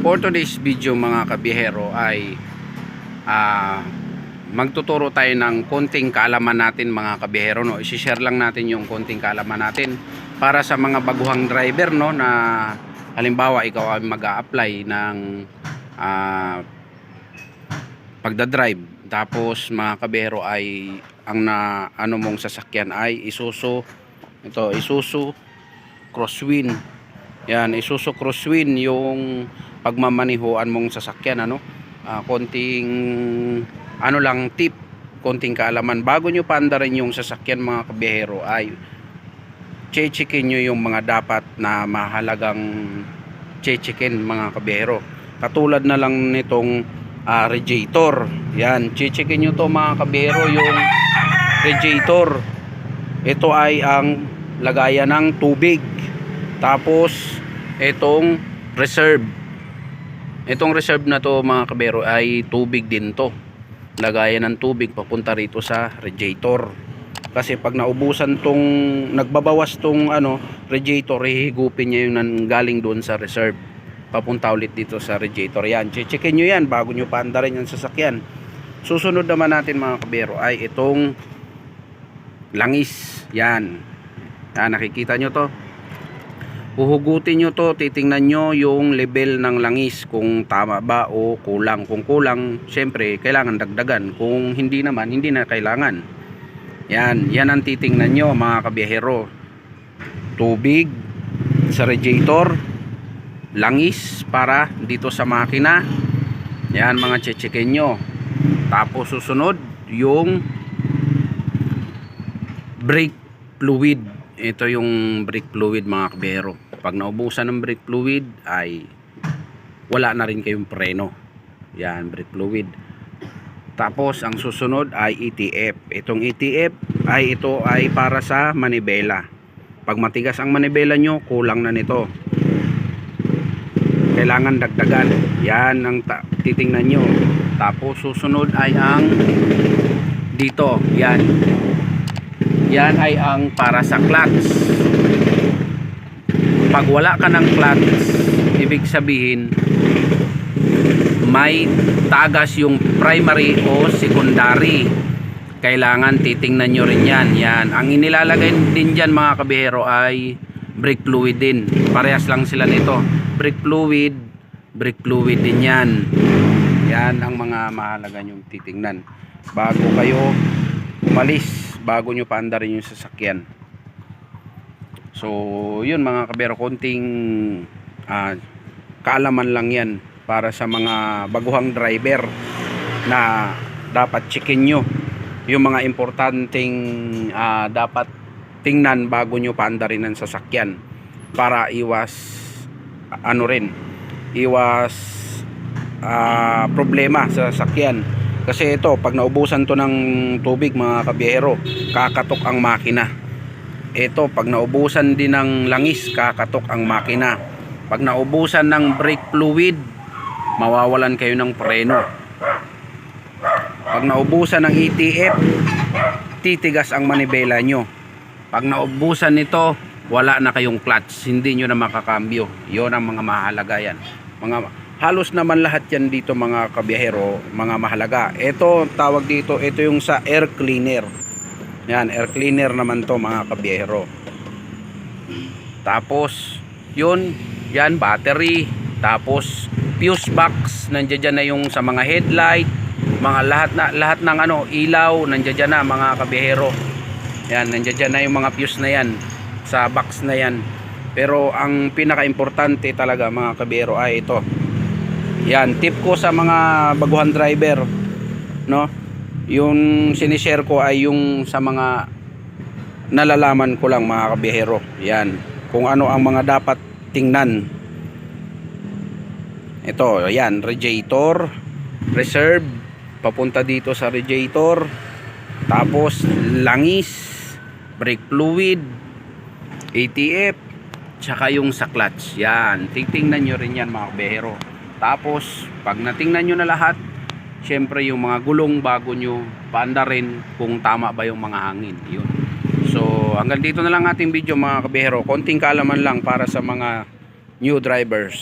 for today's video mga kabihero ay ah, magtuturo tayo ng konting kaalaman natin mga kabihero no. I-share lang natin yung konting kaalaman natin para sa mga baguhang driver no? Na halimbawa ikaw ay mag-a-apply ng ah, pagdadrive. Tapos mga kabihero ay ang na ano mong sasakyan ay Isuzu ito Isuzu Crosswind. Yan, isuso crosswind yung pagmamanihuan mong sasakyan ano. Ah, konting ano lang tip, konting kaalaman bago nyo paandarin yung sasakyan mga kabihero ay chechikin nyo yung mga dapat na mahalagang chechikin mga kabihero. Katulad na lang nitong ah, radiator. Yan, chechikin nyo to mga kabihero yung radiator. Ito ay ang lagayan ng tubig. Tapos itong reserve. Itong reserve na to mga kabero ay tubig din to. Lagayan ng tubig papunta rito sa radiator. Kasi pag naubusan tong nagbabawas tong ano radiator, hihigupin niya yung nanggaling doon sa reserve. Papunta ulit dito sa radiator. Yan, checkin nyo yan bago nyo paandarin yung sasakyan. Susunod naman natin mga kabero ay itong langis. Yan. Yan, nakikita nyo to huhugutin nyo to titingnan nyo yung level ng langis kung tama ba o kulang. Kung kulang syempre kailangan dagdagan. Kung hindi naman hindi na kailangan. Yan yan ang titingnan nyo mga kabiyahero. Tubig sa radiator langis para dito sa makina. Yan mga chechekin nyo. Tapos susunod yung brake fluid. Ito yung brake fluid mga kabero pag naubusan ng brake fluid ay wala na rin kayong preno. Yan brake fluid. Tapos ang susunod ay ETF itong ETF ay ito ay para sa manibela. Pag matigas ang manibela nyo kulang na nito. Kailangan dagdagan. Yan ang titingnan nyo. Tapos susunod ay ang dito. Yan. Yan ay ang para sa clutch pag wala ka ng clutch ibig sabihin may tagas yung primary o secondary. Kailangan titingnan nyo rin yan. Yan. Ang inilalagay din dyan mga kabihero ay brake fluid din. Parehas lang sila nito. Brake fluid brake fluid din yan. Yan ang mga mahalaga nyong titingnan. Bago kayo umalis bago nyo paandarin yung sasakyan so yun mga kabero konting ah, kaalaman lang yan para sa mga baguhang driver na dapat checkin nyo. Yung mga importanteng ah, dapat tingnan bago nyo paandarin ng sasakyan para iwas ano rin iwas ah, problema sa sasakyan. Kasi ito pag naubusan to ng tubig mga kabiyero kakatok ang makina ito pag naubusan din ng langis kakatok ang makina. Pag naubusan ng brake fluid mawawalan kayo ng preno. Pag naubusan ng ETF titigas ang manibela nyo. Pag naubusan nito wala na kayong clutch. Hindi nyo na makakambyo. Yon ang mga mahalaga yan. Mga halos naman lahat yan dito mga kabiyahero mga mahalaga. Ito tawag dito ito yung sa air cleaner yan air cleaner naman to mga kabiyahero tapos yun yan battery. Tapos fuse box nandiyan dyan na yung sa mga headlight mga lahat na lahat ng ano ilaw nandiyan dyan na mga kabiyahero yan nandiyan dyan na yung mga fuse na yan sa box na yan. Pero ang pinaka importante talaga mga kabiyahero ay ito. Yan, tip ko sa mga baguhan driver, no? Yung sinishare ko ay yung sa mga nalalaman ko lang mga kabihero. Yan, kung ano ang mga dapat tingnan. Ito, yan, radiator, reserve, papunta dito sa radiator, tapos langis, brake fluid, ATF, tsaka yung sa clutch. Yan, titingnan nyo rin yan mga kabihero. Tapos, pag natingnan nyo na lahat, syempre yung mga gulong bago nyo paanda rin kung tama ba yung mga hangin. Yun. So, hanggang dito na lang ating video mga kabihero. Konting kaalaman lang para sa mga new drivers.